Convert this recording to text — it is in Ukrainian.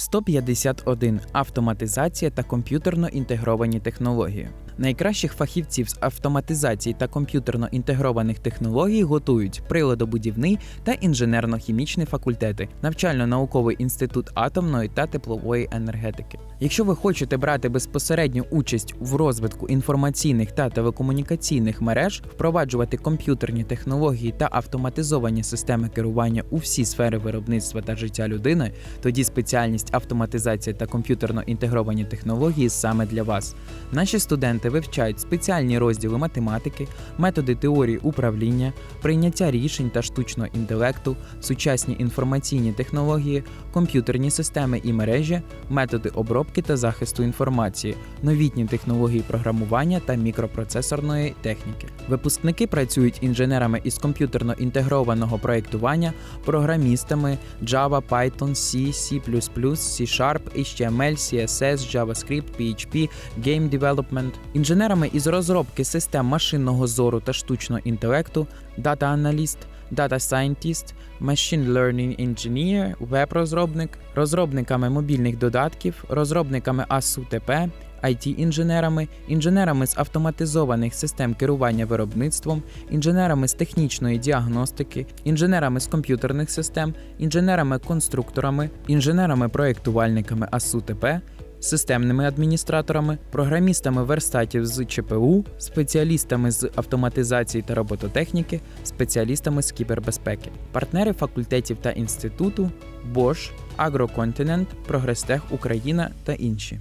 151. Автоматизація та комп'ютерно інтегровані технології. Найкращих фахівців з автоматизації та комп'ютерно інтегрованих технологій готують приладобудівний та інженерно-хімічний факультети, навчально-науковий інститут атомної та теплової енергетики. Якщо ви хочете брати безпосередню участь в розвитку інформаційних та телекомунікаційних мереж, впроваджувати комп'ютерні технології та автоматизовані системи керування у всі сфери виробництва та життя людини, тоді спеціальність автоматизація та комп'ютерно інтегровані технології саме для вас. Наші студенти вивчають спеціальні розділи математики, методи теорії управління, прийняття рішень та штучного інтелекту, сучасні інформаційні технології, комп'ютерні системи і мережі, методи обробки та захисту інформації, новітні технології програмування та мікропроцесорної техніки. Випускники працюють інженерами із комп'ютерно інтегрованого проєктування, програмістами Java, Python, C, C++, C-Sharp, HTML, CSS, JavaScript, PHP, Game Development, інженерами із розробки систем машинного зору та штучного інтелекту, Analyst, Data Scientist, Machine Learning Engineer, веб-розробник, розробниками мобільних додатків, розробниками ASU-TP, IT-інженерами, інженерами з автоматизованих систем керування виробництвом, інженерами з технічної діагностики, інженерами з комп'ютерних систем, інженерами-конструкторами, інженерами-проєктувальниками ASU-TP, системними адміністраторами, програмістами верстатів з ЧПУ, спеціалістами з автоматизації та робототехніки, спеціалістами з кібербезпеки, партнери факультетів та інституту, Bosch, Агроконтинент, Прогрестех Україна та інші.